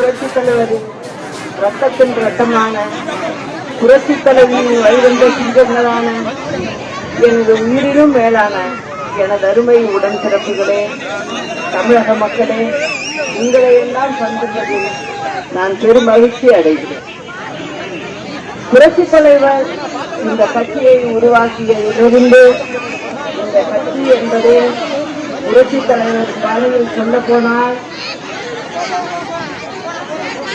புரட்சி தலைவரின் ரத்தத்தின் ரத்தமான புரட்சி தலைவியின் வழிவந்த சிங்கங்களான எனது உயிரிலும் மேலான எனது அருமை உடன் சிறப்புகளே தமிழக மக்களே உங்களை எல்லாம் சந்திப்பதில் நான் பெரும் மகிழ்ச்சி அடைகிறேன். புரட்சி தலைவர் இந்த கட்சியை உருவாக்கியதிலிருந்து இந்த கட்சி என்பது புரட்சி தலைவர் பாணியில் சொல்ல போனால்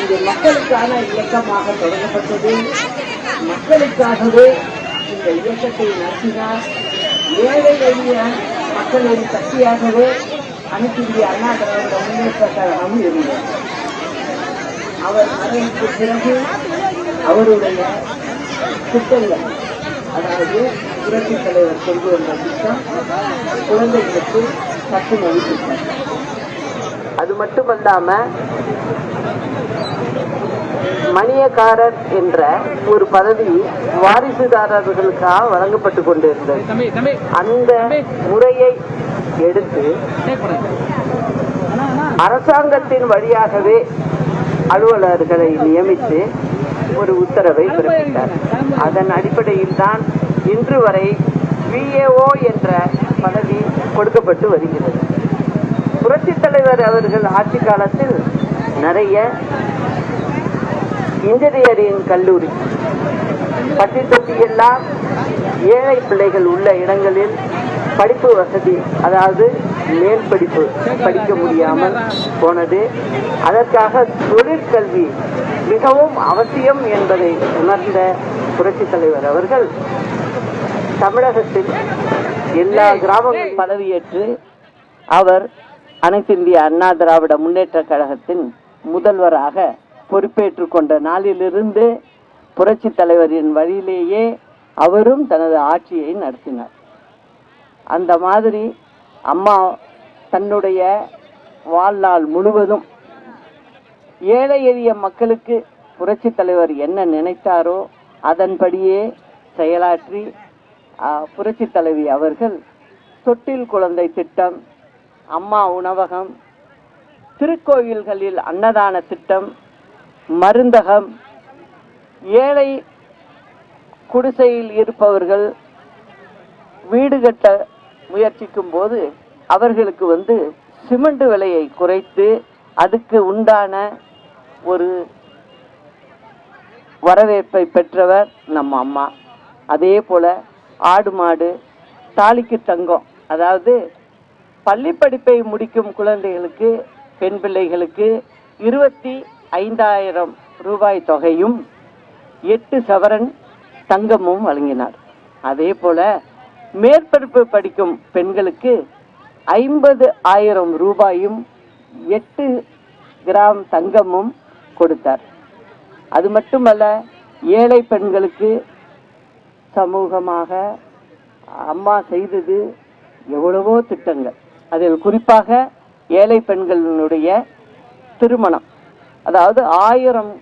இது மக்களுக்கான இயக்கமாக தொடங்கப்பட்டது. மக்களுக்காகவே இந்த இயக்கத்தை நடத்தினார். ஏழை எளிய மக்களின் சக்தியாகவே அனைத்து அண்ணா திராவிட முன்னேற்ற கழகம் இருந்தது. அவர் மறைவுக்கு பிறகு அவருடைய திட்டங்கள் அதாவது புரட்சி தலைவர் கொண்டு வந்த திட்டம் குழந்தைகளுக்கு சத்துணவு மதிப்பு அது மட்டுமல்லாம மணியக்காரர் என்ற ஒரு பதவி வாரிசுதாரர்களுக்காக வழங்கப்பட்டு கொண்டிருந்தது. அந்த முறையை எடுத்து அரசாங்கத்தின் வழியாகவே அலுவலர்களை நியமித்து ஒரு உத்தரவை பிறப்பித்தார். அதன் அடிப்படையில் தான் இன்று வரை விஏஓ என்ற பதவி கொடுக்கப்பட்டு வருகிறது. புரட்சித் தலைவர் அவர்கள் ஆட்சி காலத்தில் நிறைய இன்ஜினியரிங் கல்லூரி. பட்டி தொட்டி எல்லாம் ஏழை பிள்ளைகள் உள்ள இடங்களில் படிப்பு வசதி அதாவது மேல் படிப்பு படிக்க முடியாமல் போனது. அதற்காக தொழிற்கல்வி மிகவும் அவசியம் என்பதை உணர்ந்த புரட்சித் தலைவர் அவர்கள் தமிழகத்தில் எல்லா கிராமங்களும் பதவியேற்று அவர் அனைத்து இந்திய அண்ணா திராவிட முன்னேற்ற கழகத்தின் முதல்வராக பொறுப்பேற்று கொண்ட நாளிலிருந்து புரட்சி தலைவரின் வழியிலேயே அவரும் தனது ஆட்சியை நடத்தினார். அந்த மாதிரி அம்மா தன்னுடைய வாழ்நாள் முழுவதும் ஏழை எளிய மக்களுக்கு புரட்சி தலைவர் என்ன நினைத்தாரோ அதன்படியே செயலாற்றி புரட்சி தலைவி அவர்கள் தொட்டில் குழந்தை திட்டம் அம்மா உணவகம் திருக்கோயில்களில் அன்னதான திட்டம் மருந்தகம் ஏழை குடிசையில் இருப்பவர்கள் வீடு கட்ட முயற்சிக்கும் போது அவர்களுக்கு வந்து சிமெண்ட் விலையை குறைத்து அதுக்கு உண்டான ஒரு வரவேற்பை பெற்றவர் நம்ம அம்மா. அதே போல ஆடு மாடு தாலிக்கு தங்கம் அதாவது பள்ளி படிப்பை முடிக்கும் குழந்தைகளுக்கு பெண் பிள்ளைகளுக்கு இருபத்தி ஐந்தாயிரம் ரூபாய் தொகையும் எட்டு சவரன் தங்கமும் வழங்கினார். அதே போல மேற்பரப்பு படிக்கும் பெண்களுக்கு ஐம்பது ஆயிரம் ரூபாயும் எட்டு கிராம் தங்கமும் கொடுத்தார். அது மட்டுமல்ல ஏழை பெண்களுக்கு சமூகமாக அம்மா செய்தது எவ்வளவோ திட்டங்கள். அதில் குறிப்பாக ஏழை பெண்களினுடைய திருமணம். அதாவது ஆயிரம்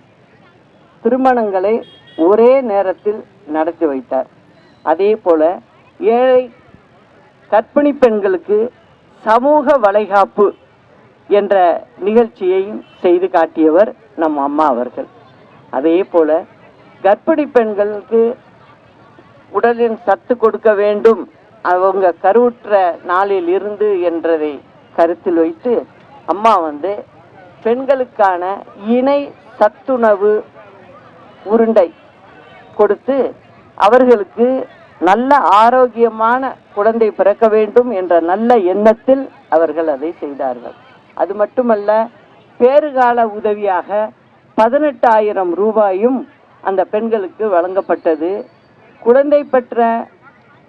திருமணங்களை ஒரே நேரத்தில் நடத்தி வைத்தார். அதே போல ஏழை கற்பிணி பெண்களுக்கு சமூக வளைகாப்பு என்ற நிகழ்ச்சியையும் செய்து காட்டியவர் நம் அம்மா அவர்கள். அதே போல கர்ப்பிணி பெண்களுக்கு உடலின் சத்து கொடுக்க வேண்டும் அவங்க கருவுற்ற நாளில் இருந்து என்றதை கருத்தில் வைத்து அம்மா வந்து பெண்களுக்கான இணை சத்துணவு உருண்டை கொடுத்து அவர்களுக்கு நல்ல ஆரோக்கியமான குழந்தை பிறக்க வேண்டும் என்ற நல்ல எண்ணத்தில் அவர்கள் அதை செய்தார்கள். அது மட்டுமல்ல பேறுகால உதவியாக பதினெட்டாயிரம் ரூபாயும் அந்த பெண்களுக்கு வழங்கப்பட்டது. குழந்தை பெற்ற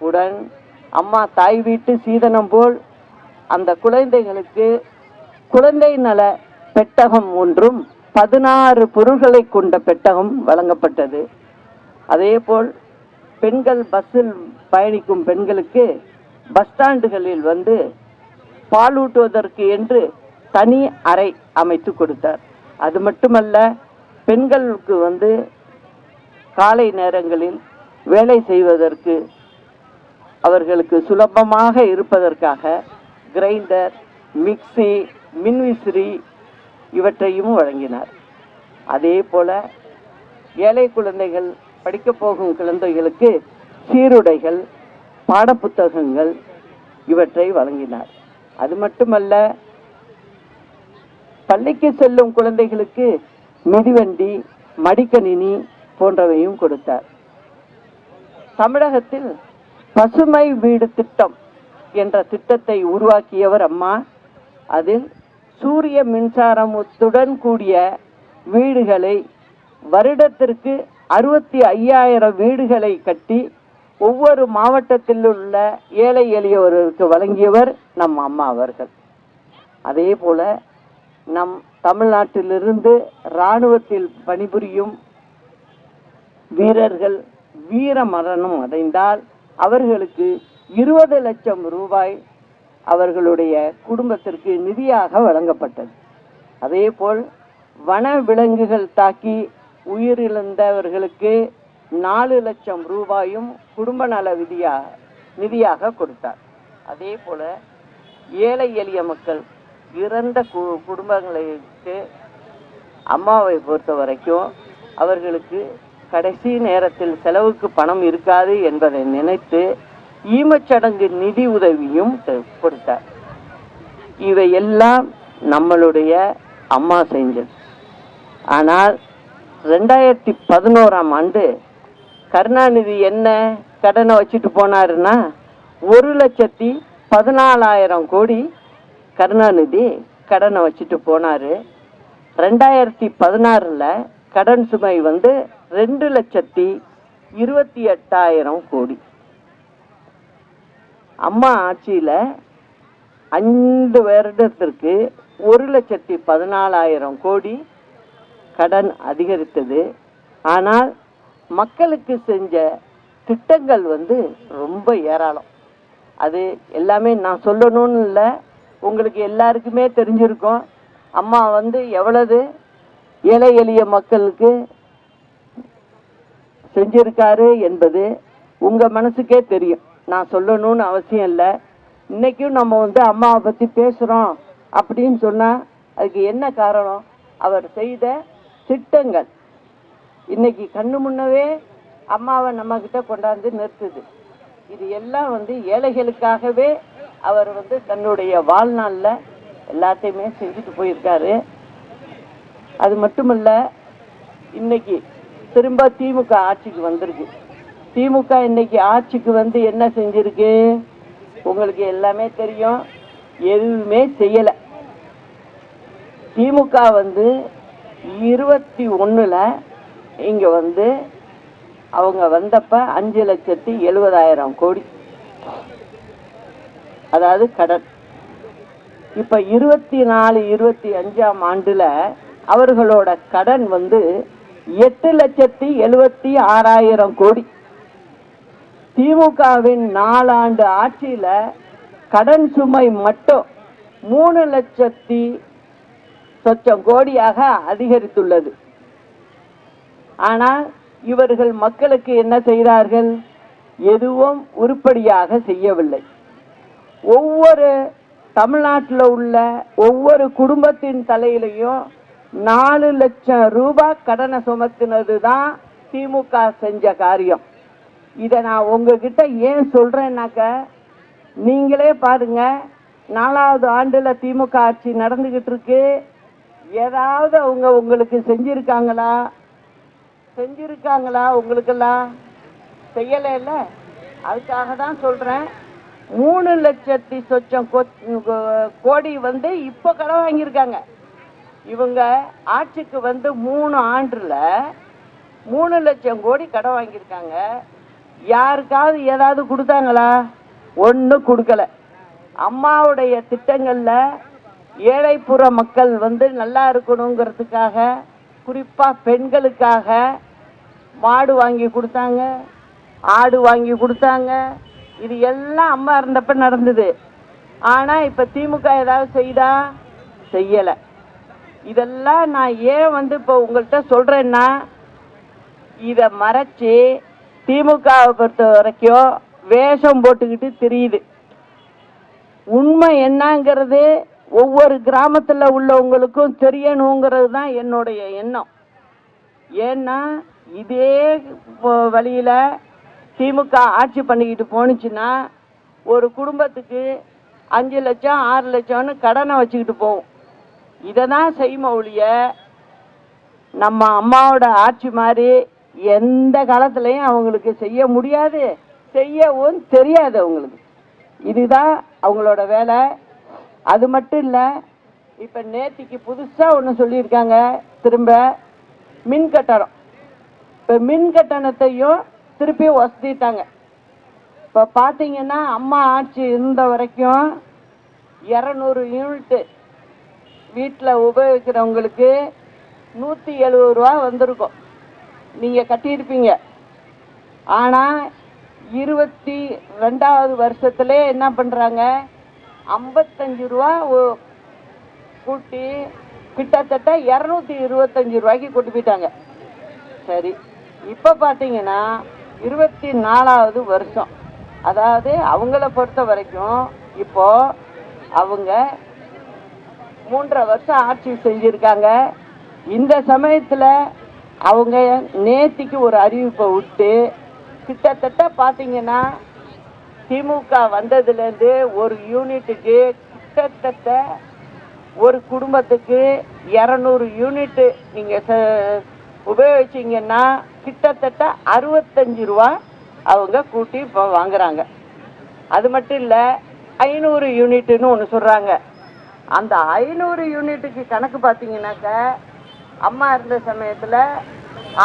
உடன் அம்மா தாய் வீட்டு சீதனம் போல் அந்த குழந்தைகளுக்கு குழந்தை நல பெட்டகம் ஒன்றும் பதினாறு பொருள்களை கொண்ட பெட்டகம் வழங்கப்பட்டது. அதேபோல் பெண்கள் பஸ்ஸில் பயணிக்கும் பெண்களுக்கு பஸ் ஸ்டாண்டுகளில் வந்து பாலூட்டுவதற்கு என்று தனி அறை அமைத்து கொடுத்தார். அது மட்டுமல்ல பெண்களுக்கு வந்து காலை நேரங்களில் வேலை செய்வதற்கு அவர்களுக்கு சுலபமாக இருப்பதற்காக கிரைண்டர் மிக்சி மின்விசிறி இவற்றையும் வழங்கினார். அதே போல ஏழை குழந்தைகள் படிக்க போகும் குழந்தைகளுக்கு சீருடைகள் பாடப்புத்தகங்கள் இவற்றை வழங்கினார். அது மட்டுமல்ல பள்ளிக்கு செல்லும் குழந்தைகளுக்கு மிதிவண்டி மடிக்கணினி போன்றவையும் கொடுத்தார். தமிழகத்தில் பசுமை வீடு திட்டம் என்ற திட்டத்தை உருவாக்கியவர் அம்மா. அதில் சூரிய மின்சாரத்துடன் கூடிய வீடுகளை வருடத்திற்கு அறுபத்தி ஐயாயிரம் வீடுகளை கட்டி ஒவ்வொரு மாவட்டத்தில் உள்ள ஏழை எளியவர்களுக்கு வழங்கியவர் நம் அம்மா அவர்கள். அதே போல நம் தமிழ்நாட்டிலிருந்து இராணுவத்தில் பணிபுரியும் வீரர்கள் வீர மரணம் அடைந்தால் அவர்களுக்கு இருபது லட்சம் ரூபாய் அவர்களுடைய குடும்பத்திற்கு நிதியாக வழங்கப்பட்டது. அதேபோல் வன விலங்குகள் தாக்கி உயிரிழந்தவர்களுக்கு நாலு லட்சம் ரூபாயும் குடும்ப நல விதியாக நிதியாக கொடுத்தார். அதே போல ஏழை எளிய மக்கள் இறந்த கு குடும்பங்களுக்கு அம்மாவை பொறுத்த வரைக்கும் அவர்களுக்கு கடைசி நேரத்தில் செலவுக்கு பணம் இருக்காது என்பதை நினைத்து ஈமச்சடங்கு நிதி உதவியும் கொடுத்தார். இவை எல்லாம் நம்மளுடைய அம்மா செஞ்சது. ஆனால் ரெண்டாயிரத்தி பதினோராம் ஆண்டு கருணாநிதி என்ன கடனை வச்சுட்டு போனாருன்னா ஒரு லட்சத்தி பதினாலாயிரம் கோடி கருணாநிதி கடனை வச்சுட்டு போனார். ரெண்டாயிரத்தி பதினாறில் கடன் சுமை வந்து ரெண்டு லட்சத்தி இருபத்தி எட்டாயிரம் கோடி. அம்மா ஆட்சியில் ஐந்து வருடத்திற்கு ஒரு லட்சத்தி பதினாலாயிரம் கோடி கடன் அதிகரித்தது. ஆனால் மக்களுக்கு செஞ்ச திட்டங்கள் வந்து ரொம்ப ஏராளம். அது எல்லாமே நான் சொல்லணும்னு இல்லை. உங்களுக்கு எல்லாருக்குமே தெரிஞ்சிருக்கும். அம்மா வந்து எவ்வளவு ஏழை எளிய மக்களுக்கு செஞ்சிருக்காரு என்பது உங்கள் மனசுக்கே தெரியும். நான் சொல்லணும்னு அவசியம் இல்லை. இன்றைக்கும் நம்ம வந்து அம்மாவை பற்றி பேசுகிறோம் அப்படின்னு சொன்னால் அதுக்கு என்ன காரணம்? அவர் செய்த திட்டங்கள். இன்னைக்கு கண்ணு முன்னவே அம்மாவை நம்மக்கிட்ட கொண்டாந்து நிறுத்துது. இது எல்லாம் வந்து ஏழைகளுக்காகவே அவர் வந்து தன்னுடைய வாழ்நாளில் எல்லாத்தையுமே செஞ்சுட்டு போயிருக்காரு. அது மட்டுமல்ல இன்னைக்கு திரும்ப திமுக ஆட்சிக்கு வந்திருக்கு திமுக இன்னைக்கு ஆட்சிக்கு வந்து என்ன செஞ்சிருக்கு? உங்களுக்கு எல்லாமே தெரியும். எதுவுமே செய்யல. திமுக வந்து இருபத்தி ஒன்றில் இங்க வந்து அவங்க வந்தப்ப அஞ்சு லட்சத்தி எழுபதாயிரம் கோடி. அதாவது கடன். இப்ப இருபத்தி நாலு இருபத்தி அஞ்சாம் ஆண்டுல அவர்களோட கடன் வந்து எட்டு லட்சத்தி எழுபத்தி ஆறாயிரம் கோடி. திமுகவின் நாலாண்டு ஆட்சியில கடன் சுமை மட்டும் மூணு லட்சத்தி சொச்சம் கோடியாக அதிகரித்துள்ளது. ஆனால் இவர்கள் மக்களுக்கு என்ன செய்தார்கள்? எதுவும் உருப்படியாக செய்யவில்லை. ஒவ்வொரு தமிழ்நாட்டில் உள்ள ஒவ்வொரு குடும்பத்தின் தலையிலையும் நாலு லட்சம் ரூபாய் கடனை சுமத்தினது தான் திமுக செஞ்ச காரியம். இதை நான் உங்ககிட்ட ஏன் சொல்கிறேன்னாக்க நீங்களே பாருங்க நாலாவது ஆண்டில் திமுக ஆட்சி நடந்துக்கிட்டு இருக்கு. ஏதாவது அவங்க உங்களுக்கு செஞ்சுருக்காங்களா? செஞ்சுருக்காங்களா உங்களுக்கெல்லாம்? செய்யலைல்ல? அதுக்காக தான் சொல்கிறேன் மூணு லட்சத்தி சொச்சம் கோடி வந்து இப்போ கடன் வாங்கியிருக்காங்க. இவங்க ஆட்சிக்கு வந்து மூணு ஆண்டில் மூணு லட்சம் கோடி கடன் வாங்கியிருக்காங்க. யாருக்காவது ஏதாவது கொடுத்தாங்களா? ஒன்றும் கொடுக்கல. அம்மாவுடைய திட்டங்களில் ஏழைப்புற மக்கள் வந்து நல்லா இருக்கணுங்கிறதுக்காக குறிப்பாக பெண்களுக்காக மாடு வாங்கி கொடுத்தாங்க ஆடு வாங்கி கொடுத்தாங்க. இது எல்லாம் அம்மா இருந்தப்ப நடந்தது. ஆனால் இப்போ திமுக ஏதாவது செய்தா? செய்யலை. இதெல்லாம் நான் ஏன் வந்து இப்போ உங்கள்கிட்ட சொல்கிறேன்னா இதை மறைச்சி திமுகவை பொறுத்த வரைக்கும் வேஷம் போட்டுக்கிட்டு தெரியுது. உண்மை என்னங்கிறது ஒவ்வொரு கிராமத்தில் உள்ளவங்களுக்கும் தெரியணுங்கிறது தான் என்னுடைய எண்ணம். ஏன்னா இதே வழியில் திமுக ஆட்சி பண்ணிக்கிட்டு போணுச்சுன்னா ஒரு குடும்பத்துக்கு அஞ்சு லட்சம் ஆறு லட்சம்னு கடனை வச்சுக்கிட்டு போகும் இதை தான் செய்யும் ஒழிய நம்ம அம்மாவோட ஆட்சி மாதிரி எந்த காலத்துலயும் அவங்களுக்கு செய்ய முடியாது. செய்யவும் தெரியாது அவங்களுக்கு. இதுதான் அவங்களோட வேலை. அது மட்டும் இல்லை இப்போ நேத்திக்கு புதுசாக ஒன்று சொல்லியிருக்காங்க. திரும்ப மின் கட்டணம். இப்போ மின் கட்டணத்தையும் திருப்பி வசதிட்டாங்க இப்போ பார்த்தீங்கன்னா அம்மா ஆட்சி இருந்த வரைக்கும் இரநூறு யூனிட்டு வீட்டில் உபயோகிக்கிறவங்களுக்கு நூற்றி எழுபது ரூபா வந்திருக்கும். நீங்கள் கட்டியிருப்பீங்க. ஆனால் இருபத்தி ரெண்டாவது வருஷத்துல என்ன பண்ணுறாங்க ஐம்பத்தஞ்சு ரூபா கூட்டி கிட்டத்தட்ட இரநூத்தி இருபத்தஞ்சு ரூபாய்க்கு கொண்டு போயிட்டாங்க. சரி இப்போ பார்த்தீங்கன்னா இருபத்தி நாலாவது வருஷம். அதாவது அவங்கள பொறுத்த வரைக்கும் இப்போ அவங்க மூன்றரை வருஷம் ஆட்சி செஞ்சிருக்காங்க. இந்த சமயத்தில் அவங்க நேத்திக்கு ஒரு அறிவிப்பை விட்டு கிட்டத்தட்ட பார்த்தீங்கன்னா திமுக வந்ததுலேருந்து ஒரு யூனிட்டுக்கு கிட்டத்தட்ட ஒரு குடும்பத்துக்கு இரநூறு யூனிட்டு நீங்கள் உபயோகிச்சீங்கன்னா கிட்டத்தட்ட அறுபத்தஞ்சு ரூபா அவங்க கூட்டி இப்போ வாங்குறாங்க. அது மட்டும் இல்லை ஐநூறு யூனிட்டுன்னு ஒன்று சொல்கிறாங்க அந்த ஐநூறு யூனிட்டுக்கு கணக்கு பார்த்தீங்கன்னாக்க அம்மா இருந்த சமயத்தில்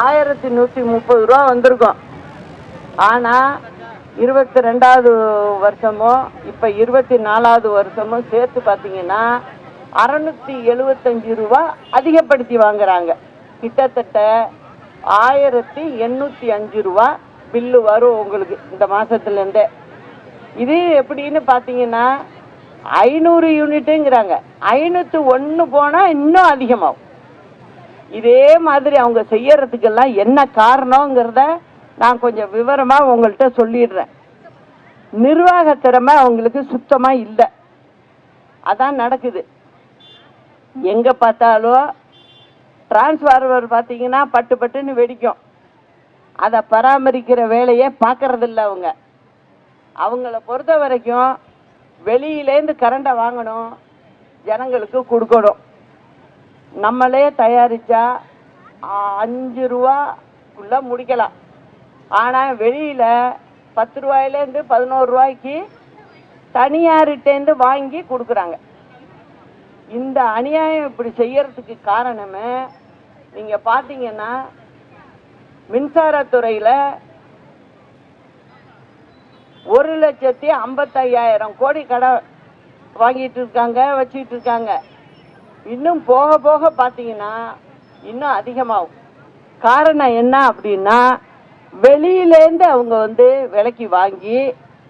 ஆயிரத்தி நூற்றி முப்பது ரூபா வந்திருக்கும். ஆனால் இருபத்தி ரெண்டாவது வருஷமும் இப்போ இருபத்தி நாலாவது வருஷமும் சேர்த்து பார்த்தீங்கன்னா அறநூற்றி எழுபத்தஞ்சு ரூபா அதிகப்படுத்தி வாங்குறாங்க. கிட்டத்தட்ட ஆயிரத்தி எண்ணூற்றி அஞ்சு ரூபா பில்லு வரும் உங்களுக்கு இந்த மாதத்துலேருந்தே இது எப்படின்னு பார்த்தீங்கன்னா ஐநூறு யூனிட்டுங்கிறாங்க. ஐநூற்று ஒன்று போனால் இன்னும் அதிகமாகும். இதே மாதிரி அவங்க செய்யறதுக்கெல்லாம் என்ன காரணங்கிறத நான் கொஞ்சம் விவரமாக உங்கள்கிட்ட சொல்லிடுறேன். நிர்வாக திறமை அவங்களுக்கு சுத்தமாக இல்லை. அதான் நடக்குது. எங்கே பார்த்தாலும் டிரான்ஸ்ஃபார்மர் பார்த்தீங்கன்னா பட்டு பட்டுன்னு வெடிக்கும். அதை பராமரிக்கிற வேலையை பார்க்கறதில்ல அவங்க. அவங்கள பொறுத்த வரைக்கும் வெளியிலேருந்து கரண்டை வாங்கணும் ஜனங்களுக்கு கொடுக்கணும். நம்மளே தயாரிச்சா அஞ்சு ரூபாக்குள்ளே முடிக்கலாம். ஆனால் வெளியில் பத்து ரூபாயிலேருந்து பதினோரு ரூபாய்க்கு தனியார்கிட்டேருந்து வாங்கி கொடுக்குறாங்க. இந்த அநியாயம் இப்படி செய்யறதுக்கு காரணமே நீங்கள் பார்த்தீங்கன்னா மின்சாரத்துறையில் ஒரு லட்சத்தி ஐம்பத்தையாயிரம் கோடி கடை வாங்கிட்டு இருக்காங்க வச்சுட்டு இருக்காங்க. இன்னும் போக போக பார்த்தீங்கன்னா இன்னும் அதிகமாகும். காரணம் என்ன அப்படின்னா வெளியிலேருந்து அவங்க வந்து விலைக்கு வாங்கி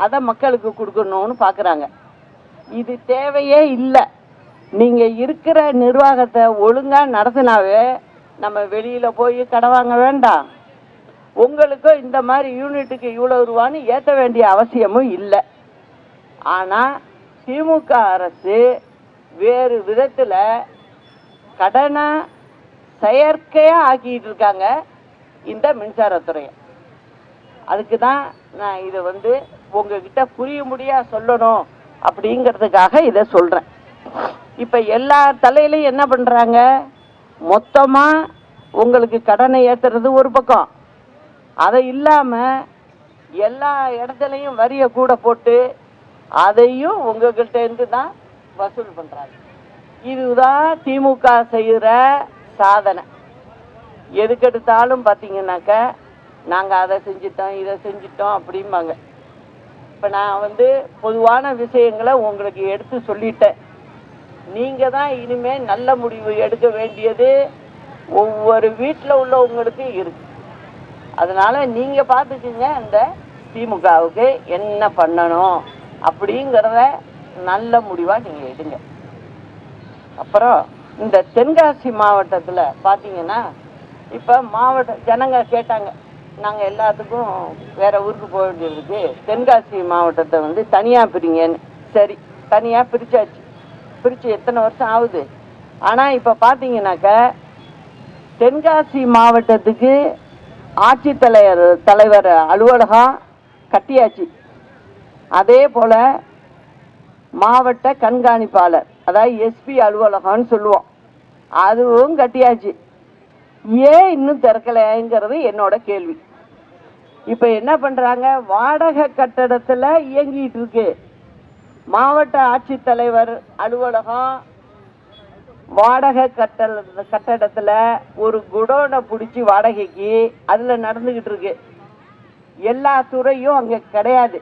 அதை மக்களுக்கு கொடுக்கணும்னு பார்க்குறாங்க இது தேவையே இல்லை. நீங்கள் இருக்கிற நிர்வாகத்தை ஒழுங்காக நடத்தினாவே நம்ம வெளியில் போய் கடை வாங்க வேண்டாம். உங்களுக்கும் இந்த மாதிரி யூனிட்டுக்கு இவ்வளோ ரூபான்னு ஏற்ற வேண்டிய அவசியமும் இல்லை. ஆனால் திமுக அரசு வேறு விதத்தில் கடனை செயற்கையாக ஆக்கிட்டு இருக்காங்க இந்த மின்சாரத்துறையை. அதுக்கு தான் நான் இதை வந்து உங்ககிட்ட முடியா சொல்லணும் அப்படிங்கிறதுக்காக இதை சொல்கிறேன் இப்போ எல்லா தலையிலையும் என்ன பண்ணுறாங்க மொத்தமாக உங்களுக்கு கடனை ஏற்றுறது ஒரு பக்கம். அதை இல்லாமல் எல்லா இடத்துலையும் வரியை கூட போட்டு அதையும் உங்ககிட்ட இருந்து தான் வசூல் பண்ணுறாங்க இதுதான் திமுக செய்கிற சாதனை. எதுக்கெடுத்தாலும் பார்த்தீங்கன்னாக்க நாங்கள் அதை செஞ்சிட்டோம் இதை செஞ்சிட்டோம் அப்படிம்பாங்க. இப்போ நான் வந்து பொதுவான விஷயங்களை உங்களுக்கு எடுத்து சொல்லிட்டேன். நீங்கள் தான் இனிமேல் நல்ல முடிவு எடுக்க வேண்டியது ஒவ்வொரு வீட்டில் உள்ளவங்களுக்கு இருக்கு. அதனால நீங்கள் பார்த்துக்குங்க இந்த திமுகவுக்கு என்ன பண்ணணும் அப்படிங்கிறத நல்ல முடிவாக நீங்கள் எடுங்க. அப்புறம் இந்த தென்காசி மாவட்டத்தில் பார்த்தீங்கன்னா இப்போ மாவட்ட ஜனங்க கேட்டாங்க. நாங்கள் எல்லாத்துக்கும் வேற ஊருக்கு போக வேண்டியதுக்கு தென்காசி மாவட்டத்தை வந்து தனியாக பிரிங்கன்னு. சரி தனியாக பிரிச்சாச்சு. பிரித்து எத்தனை வருஷம் ஆகுது? ஆனால் இப்போ பார்த்தீங்கன்னாக்க தென்காசி மாவட்டத்துக்கு ஆட்சித்தலைவர் தலைவர் அலுவலகம் கட்டியாச்சு. அதே போல் மாவட்ட கண்காணிப்பாளர் அதாவது எஸ்பி அலுவலகம்னு சொல்லுவோம். அதுவும் கட்டியாச்சு. ஏன் இன்னும் திறக்கலைங்கிறது என்னோட கேள்வி. இப்போ என்ன பண்ணுறாங்க வாடகை கட்டடத்தில் இயங்கிட்டு இருக்கு. மாவட்ட ஆட்சித்தலைவர் அலுவலகம் வாடகை கட்டல கட்டடத்தில் ஒரு குடோனை பிடிச்சி வாடகைக்கு அதில் நடந்துக்கிட்டு இருக்கு. எல்லா துறையும் அங்கே கிடையாது.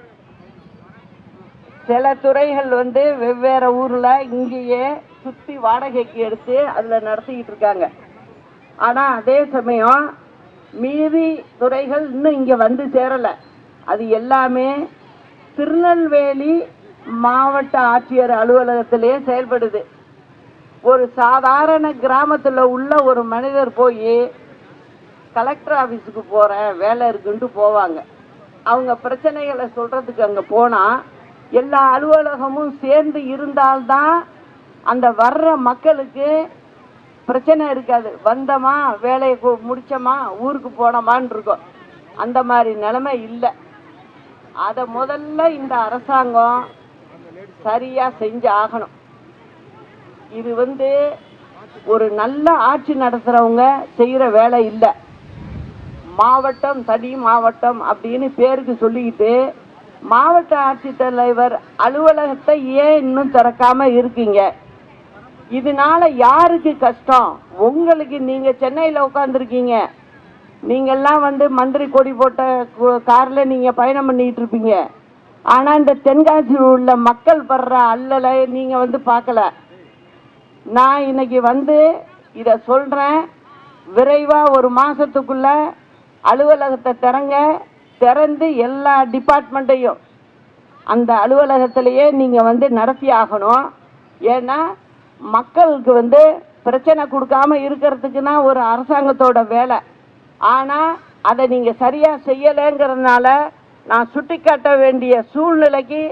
சில துறைகள் வந்து வெவ்வேறு ஊரில் இங்கேயே சுற்றி வாடகைக்கு எடுத்து அதில் நடத்திக்கிட்டு இருக்காங்க. ஆனால் அதே சமயம் மீதி துறைகள் இன்னும் இங்கே வந்து சேரலை. அது எல்லாமே திருநெல்வேலி மாவட்ட ஆட்சியர் அலுவலகத்திலேயே செயல்படுது. ஒரு சாதாரண கிராமத்தில் உள்ள ஒரு மனிதர் போய் கலெக்டர் ஆஃபீஸுக்கு போகிறேன் வேலை இருக்குன்ட்டு போவாங்க. அவங்க பிரச்சனைகளை சொல்கிறதுக்கு அங்கே போனால் எல்லா அலுவலகமும் சேர்ந்து இருந்தால்தான் அந்த வர்ற மக்களுக்கு பிரச்சனை இருக்காது. வந்தோமா வேலையை கு- முடிச்சோமா ஊருக்கு போனோமான்னு இருக்கும். அந்த மாதிரி நிலைமை இல்லை. அதை முதல்ல இந்த அரசாங்கம் சரியா செஞ்சு ஆகணும். இது வந்து ஒரு நல்ல ஆட்சி நடத்துறவங்க செய்யற வேலை இல்லை. மாவட்டம் தனி மாவட்டம் அப்படின்னு பேருக்கு சொல்லிக்கிட்டு மாவட்ட ஆட்சித்தலைவர் அலுவலகத்தை ஏன் இன்னும் திறக்காம இருக்கீங்க? இதனால யாருக்கு கஷ்டம்? உங்களுக்கு நீங்க சென்னையில உட்காந்துருக்கீங்க நீங்கெல்லாம் வந்து மந்திரி கொடி போட்ட கு- கார்ல நீங்க பயணம் பண்ணிட்டு இருப்பீங்க. ஆனா இந்த தென்காசி உள்ள மக்கள் படுற அல்லலை நீங்க வந்து பார்க்கல. நான் இன்னைக்கு வந்து இத சொல்றேன். விரைவா ஒரு மாசத்துக்குள்ள அலுவலகத்தை திறங்க திறந்து எல்லா டிபார்ட்மெண்ட்டையும். அந்த அலுவலகத்திலேயே நீங்கள் வந்து நடத்தி ஆகணும். ஏன்னா மக்களுக்கு வந்து பிரச்சனை கொடுக்காம இருக்கிறதுக்குன்னா ஒரு அரசாங்கத்தோட வேலை. ஆனால் அதை நீங்கள் சரியாக செய்யலைங்கிறதுனால நான் சுட்டி காட்ட வேண்டிய சூழ்நிலைக்கு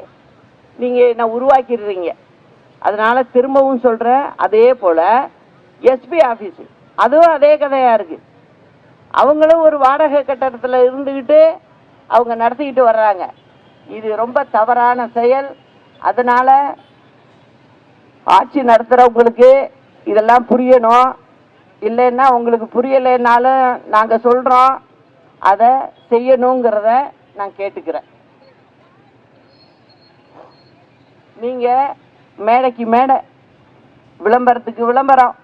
நீங்கள் என்னை உருவாக்கிடுறீங்க. அதனால் திரும்பவும் சொல்கிறேன் அதே போல் எஸ்பி ஆஃபீஸு அதுவும் அதே கதையாக இருக்குது அவங்களும் ஒரு வாடகை கட்டடத்தில் இருந்துக்கிட்டு அவங்க நடத்திக்கிட்டு வர்றாங்க. இது ரொம்ப தவறான செயல். அதனால் ஆட்சி நடத்துகிறவங்களுக்கு இதெல்லாம் புரியணும். இல்லைன்னா உங்களுக்கு புரியலைன்னாலும் நாங்கள் சொல்கிறோம் அதை செய்யணுங்கிறத நான் கேட்டுக்கிறேன். நீங்கள் மேடைக்கு மேடை விளம்பரத்துக்கு விளம்பரம்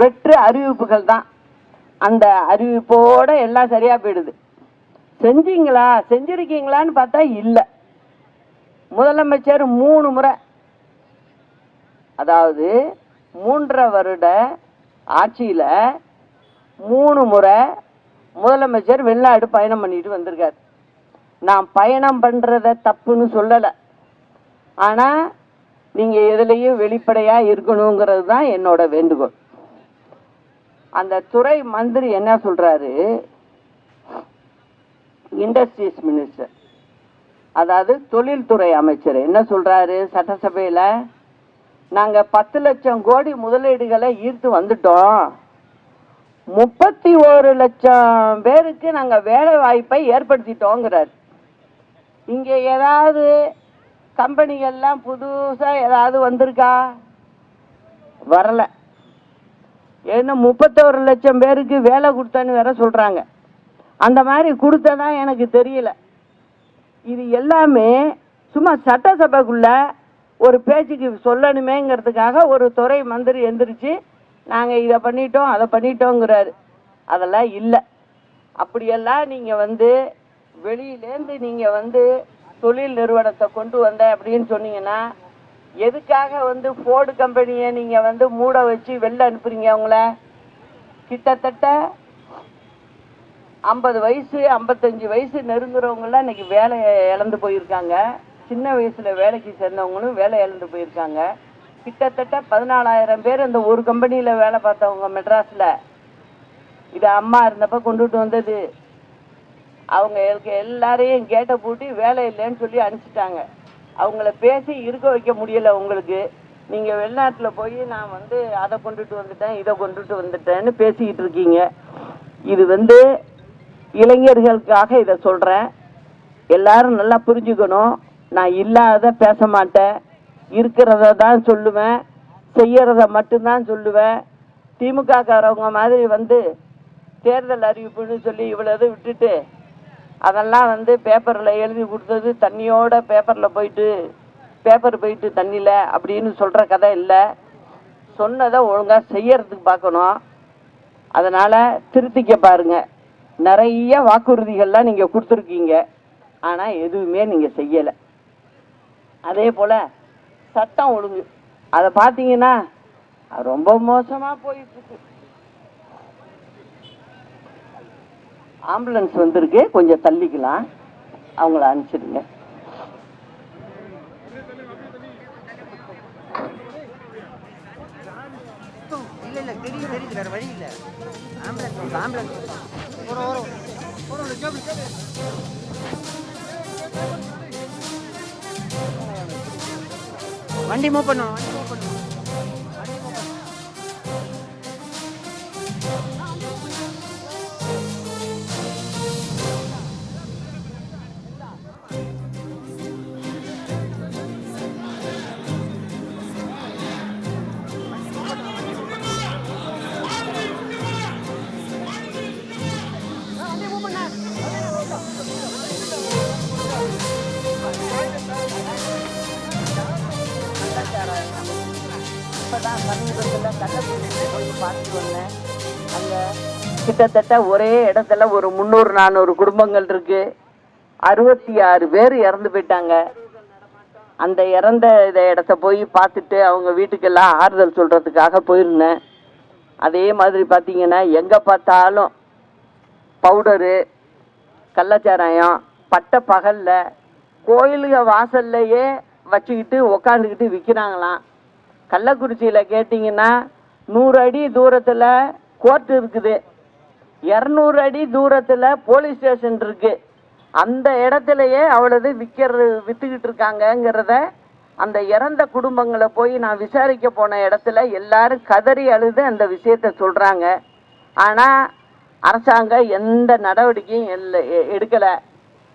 வெற்று அறிவிப்புகள் தான். அந்த அறிவிப்போடு எல்லாம் சரியாக போயிடுது. செஞ்சீங்களா? செஞ்சிருக்கீங்களான்னு பார்த்தா இல்லை. முதலமைச்சர் மூணு முறை. அதாவது மூன்றரை வருட ஆட்சியில் மூணு முறை முதலமைச்சர் வெளிநாடு பயணம் பண்ணிட்டு வந்திருக்காரு. நான் பயணம் பண்ணுறத தப்புன்னு சொல்லலை. ஆனால் நீங்கள் எதுலேயும் வெளிப்படையாக இருக்கணுங்கிறது தான் என்னோட வேண்டுகோள். அந்த துறை மந்திரி என்ன சொல்கிறாரு இண்டஸ்ட்ரீஸ் மினிஸ்டர் அதாவது தொழில்துறை அமைச்சர். என்ன சொல்கிறாரு சட்டசபையில்? நாங்கள் பத்து லட்சம் கோடி முதலீடுகளை ஈர்த்து வந்துட்டோம். முப்பத்தி ஒரு லட்சம் பேருக்கு நாங்கள் வேலை வாய்ப்பை ஏற்படுத்திட்டோங்கிறார். இங்கே ஏதாவது கம்பெனிகள்லாம் புதுசாக ஏதாவது வந்திருக்கா? வரலை. ஏன்னா முப்பத்தோரு லட்சம் பேருக்கு வேலை கொடுத்தேன்னு வேற சொல்கிறாங்க அந்த மாதிரி கொடுத்ததா எனக்கு தெரியல. இது எல்லாமே சும்மா சட்டசபைக்குள்ள ஒரு பேச்சுக்கு சொல்லணுமேங்கிறதுக்காக ஒரு துறை மந்திரி எந்திரிச்சு நாங்கள் இதை பண்ணிட்டோம் அதை பண்ணிட்டோங்கிறாரு. அதெல்லாம் இல்லை. அப்படியெல்லாம் நீங்கள் வந்து வெளியிலேருந்து நீங்கள் வந்து தொழில் நிறுவனத்தை கொண்டு வந்த அப்படின்னு சொன்னீங்கன்னா எதுக்காக வந்து ஃபோர்டு கம்பெனியை நீங்கள் வந்து மூட வச்சு வெளில அனுப்புறீங்க அவங்கள? கிட்டத்தட்ட ஐம்பது வயசு ஐம்பத்தஞ்சு வயசு நெருங்குறவங்கலாம் இன்னைக்கு வேலை இழந்து போயிருக்காங்க. சின்ன வயசில் வேலைக்கு சேர்ந்தவங்களும் வேலை இழந்து போயிருக்காங்க. கிட்டத்தட்ட பதினாலாயிரம் பேர் அந்த ஒரு கம்பெனியில் வேலை பார்த்தவங்க மெட்ராஸில். இது அம்மா இருந்தப்போ கொண்டுட்டு வந்தது. அவங்க எல்லாரையும் கேட்டை பூட்டி வேலை இல்லைன்னு சொல்லி அனுப்பிச்சிட்டாங்க. அவங்கள பேசி இருக்க வைக்க முடியலை உங்களுக்கு. நீங்கள் வெளிநாட்டில் போய் நான் வந்து அதை கொண்டுட்டு வந்துட்டேன் இதை கொண்டுட்டு வந்துட்டேன்னு பேசிக்கிட்டு இருக்கீங்க. இது வந்து இளைஞர்களுக்காக இதை சொல்கிறேன் எல்லாரும் நல்லா புரிஞ்சுக்கணும். நான் இல்லாத பேச மாட்டேன். இருக்கிறத தான் சொல்லுவேன். செய்யறத மட்டும்தான் சொல்லுவேன். திமுக காரவங்க மாதிரி வந்து தேர்தல் அறிவிப்புன்னு சொல்லி இவ்வளவு விட்டுட்டு அதெல்லாம் வந்து பேப்பரில் எழுதி கொடுத்தது தண்ணியோட பேப்பரில் போயிட்டு பேப்பர் போயிட்டு தண்ணியில் அப்படின்னு சொல்கிற கதை இல்லை. சொன்னதை ஒழுங்காக செய்யறதுக்கு பார்க்கணும். அதனால் திருத்திக்க பாருங்கள் நிறைய வாக்குறுதிகள்லாம் நீங்கள் கொடுத்துருக்கீங்க. ஆனால் எதுவுமே நீங்கள் செய்யலை. அதே போல் சட்டம் ஒழுங்கு. அதை பார்த்தீங்கன்னா அது ரொம்ப மோசமாக போயிட்டுருக்கு. ஆம்புலன்ஸ் வந்திருக்கு. கொஞ்சம் தள்ளிக்கலாம். அவங்கள அனுப்பிச்சிடுங்க. தெரியும் தெரியுது. தெரியுது வேற வழி இல்ல. ஆம்புலன்ஸ் ஆம்புலன்ஸ் ஒரு ஒரு வரும் வரும் வண்டி மூவ் பண்ணுவோம் வண்டி மூவ் பண்ணுவோம் சமீபத்தில் கள்ளக்குறிச்சி போய் பார்த்துட்டு வந்தேன். அங்கே கிட்டத்தட்ட ஒரே இடத்துல ஒரு முந்நூறு நானூறு குடும்பங்கள் இருக்கு. அறுபத்தி ஆறு பேர் இறந்து போயிட்டாங்க. அந்த இறந்த இதை இடத்த போய் பார்த்துட்டு அவங்க வீட்டுக்கெல்லாம் ஆறுதல் சொல்றதுக்காக போயிருந்தேன். அதே மாதிரி பார்த்தீங்கன்னா எங்கே பார்த்தாலும் பவுடரு கள்ளச்சாராயம் பட்ட பகல்ல கோயிலுக வாசல்லையே வச்சுக்கிட்டு உக்காந்துக்கிட்டு விற்கிறாங்களாம் கள்ளக்குறிச்சியில் கேட்டிங்கன்னா நூறு அடி தூரத்தில் கோர்ட் இருக்குது. இரநூறு அடி தூரத்தில் போலீஸ் ஸ்டேஷன் இருக்கு. அந்த இடத்துலையே அவ்வளவு விற்கிறது விற்றுக்கிட்டு இருக்காங்கங்கிறத அந்த இறந்த குடும்பங்களை போய் நான் விசாரிக்க போன இடத்துல எல்லாரும் கதறி அழுது அந்த விஷயத்த சொல்கிறாங்க ஆனால் அரசாங்கம் எந்த நடவடிக்கையும் இல்லை எ- எடுக்கலை.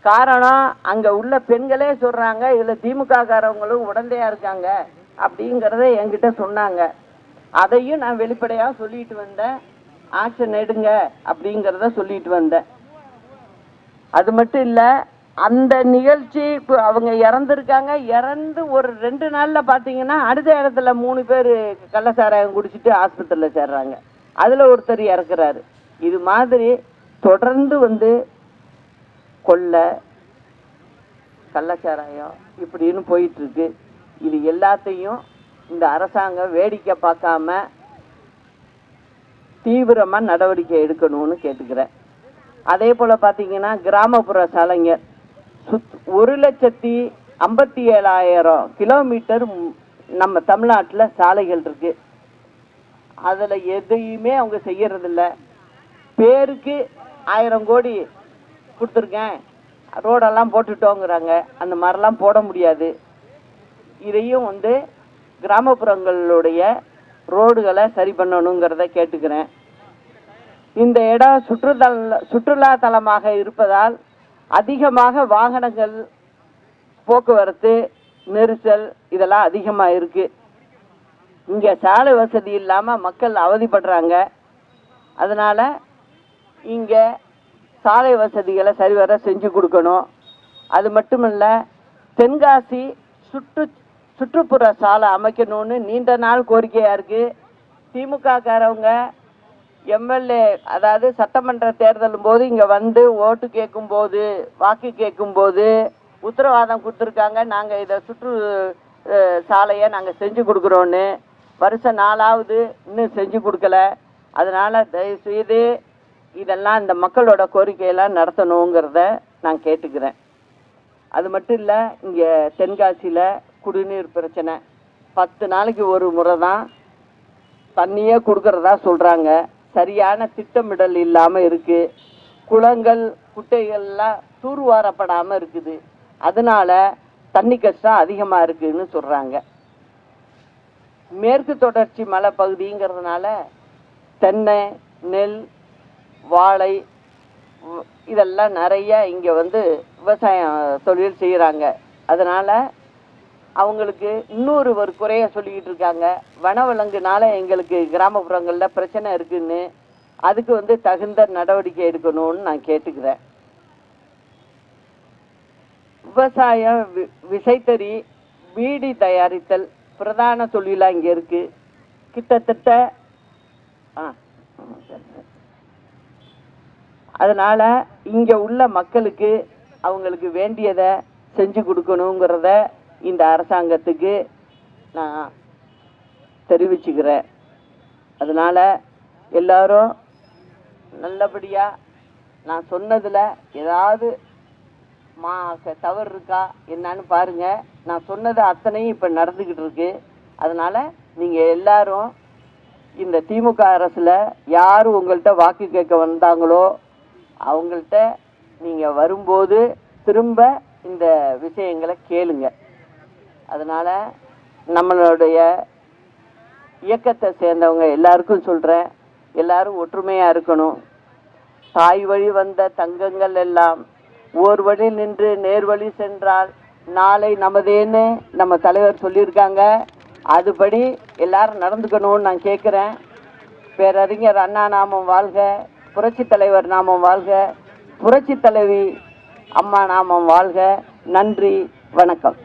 காரணம் அங்கே உள்ள பெண்களே சொல்கிறாங்க இதில் திமுக காரவங்களும் உடந்தையாக இருக்காங்க. அப்படிங்கிறத என்கிட்ட சொன்னாங்க. அதையும் நான் வெளிப்படையாக சொல்லிட்டு வந்தேன். ஆக்ஷன் எடுங்க அப்படிங்கிறத சொல்லிட்டு வந்தேன். அது மட்டும் இல்லை அந்த நிகழ்ச்சி இப்போ அவங்க இறந்துருக்காங்க. இறந்து ஒரு ரெண்டு நாளில் பார்த்தீங்கன்னா அடுத்த இடத்துல மூணு பேர் கள்ளசாராயம் குடிச்சிட்டு ஆஸ்பத்திரியில் சேர்றாங்க. அதில் ஒருத்தர் இறக்குறாரு. இது மாதிரி தொடர்ந்து வந்து கொள்ளை கள்ளச்சாராயம் இப்படின்னு போயிட்டுருக்கு இது எல்லாத்தையும் இந்த அரசாங்கம் வேடிக்கை பார்க்காம தீவிரமாக நடவடிக்கை எடுக்கணும்னு கேட்டுக்கிறேன். அதே போல் பார்த்தீங்கன்னா கிராமப்புற சாலைங்க சுத் ஒரு லட்சத்தி ஐம்பத்தி ஏழாயிரம் கிலோமீட்டர் நம்ம தமிழ்நாட்டில் சாலைகள் இருக்கு. அதில் எதையுமே அவங்க செய்யறதில்ல. பேருக்கு ஆயிரம் கோடி கொடுத்துருக்கேன். ரோடெல்லாம் போட்டுட்டோங்கிறாங்க. அந்த மாதிரிலாம் போட முடியாது. இதையும் வந்து கிராமப்புறங்களுடைய ரோடுகளை சரி பண்ணணுங்கிறத கேட்டுக்கிறேன். இந்த இடம் சுற்றுத்தல சுற்றுலா தலமாக இருப்பதால் அதிகமாக வாகனங்கள் போக்குவரத்து நெரிசல் இதெல்லாம் அதிகமாக இருக்கு. இங்கே சாலை வசதி இல்லாமல் மக்கள் அவதிப்படுறாங்க. அதனால் இங்கே சாலை வசதிகளை சரிவர செஞ்சு கொடுக்கணும். அது மட்டும் இல்லை தென்காசி சுற்று சுற்றுப்புற சாலை அமைக்கணும்னு நீண்ட நாள் கோரிக்கையாக இருக்குது திமுகக்காரவங்க எம்எல்ஏ அதாவது சட்டமன்ற தேர்தலும் போது இங்கே வந்து ஓட்டு கேட்கும்போது வாக்கு கேட்கும்போது உத்தரவாதம் கொடுத்துருக்காங்க. நாங்கள் இதை சுற்று சாலையை நாங்கள் செஞ்சு கொடுக்குறோன்னு வருஷம் நாலாவது இன்னும் செஞ்சு கொடுக்கல. அதனால் தயவுசெய்து இதெல்லாம் இந்த மக்களோட கோரிக்கையெல்லாம் நடத்தணுங்கிறத நான் கேட்டுக்கிறேன். அது மட்டும் இல்லை இங்கே தென்காசியில் குடிநீர் பிரச்சனை. பத்து நாளைக்கு ஒரு முறை தான் தண்ணியே கொடுக்கறதா சொல்கிறாங்க சரியான திட்டமிடல் இல்லாமல் இருக்குது குளங்கள் குட்டைகள்லாம் தூர்வாரப்படாமல் இருக்குது. அதனால தண்ணி கஷ்டம் அதிகமாக இருக்குதுன்னு சொல்கிறாங்க மேற்கு தொடர்ச்சி மலை பகுதிங்கிறதுனால தென்னை நெல் வாழை இதெல்லாம் நிறைய இங்கே வந்து விவசாயம் தொழில் செய்கிறாங்க அதனால் அவங்களுக்கு இன்னொரு ஒரு குறைய சொல்லிக்கிட்டு இருக்காங்க. வனவிலங்குனால எங்களுக்கு கிராமப்புறங்களில் பிரச்சனை இருக்குன்னு அதுக்கு வந்து தகுந்த நடவடிக்கை எடுக்கணும்னு நான் கேட்டுக்கிறேன். விவசாயம் வி- விசைத்தறி பீடி தயாரித்தல் பிரதான தொழிலாக இங்கே இருக்கு. கிட்டத்தட்ட ஆ. சரி, அதனால உள்ள மக்களுக்கு அவங்களுக்கு வேண்டியதை செஞ்சு கொடுக்கணுங்கிறத இந்த அரசாங்கத்துக்கு நான் தெரிவிச்சுக்கிறேன். அதனால் எல்லாரும் நல்லபடியாக நான் சொன்னதில் ஏதாவது மா தவறு இருக்கா என்னன்னு பாருங்க. நான் சொன்னது அத்தனையும் இப்போ நடந்துக்கிட்டு இருக்கு. அதனால் நீங்கள் எல்லாரும் இந்த திமுக அரசில் யார் உங்கள்கிட்ட வாக்கு கேட்க வந்தாங்களோ அவங்கள்ட்ட நீங்கள் வரும்போது திரும்ப இந்த விஷயங்களை கேளுங்கள் அதனால் நம்மளுடைய இயக்கத்தை சேர்ந்தவங்க எல்லாருக்கும் சொல்கிறேன் எல்லாரும் ஒற்றுமையாக இருக்கணும். தாய் வழி வந்த தங்கங்கள் எல்லாம் ஓர் வழி நின்று நேர் வழி சென்றால் நாளை நமதேன்னு நம்ம தலைவர் சொல்லியிருக்காங்க. அதுபடி எல்லாரும் நடந்துக்கணும்னு நான் கேட்குறேன் பேரறிஞர் அண்ணா நாமம் வாழ்க புரட்சி தலைவர் நாமம் வாழ்க புரட்சி தலைவி அம்மா நாமம் வாழ்க. நன்றி வணக்கம்.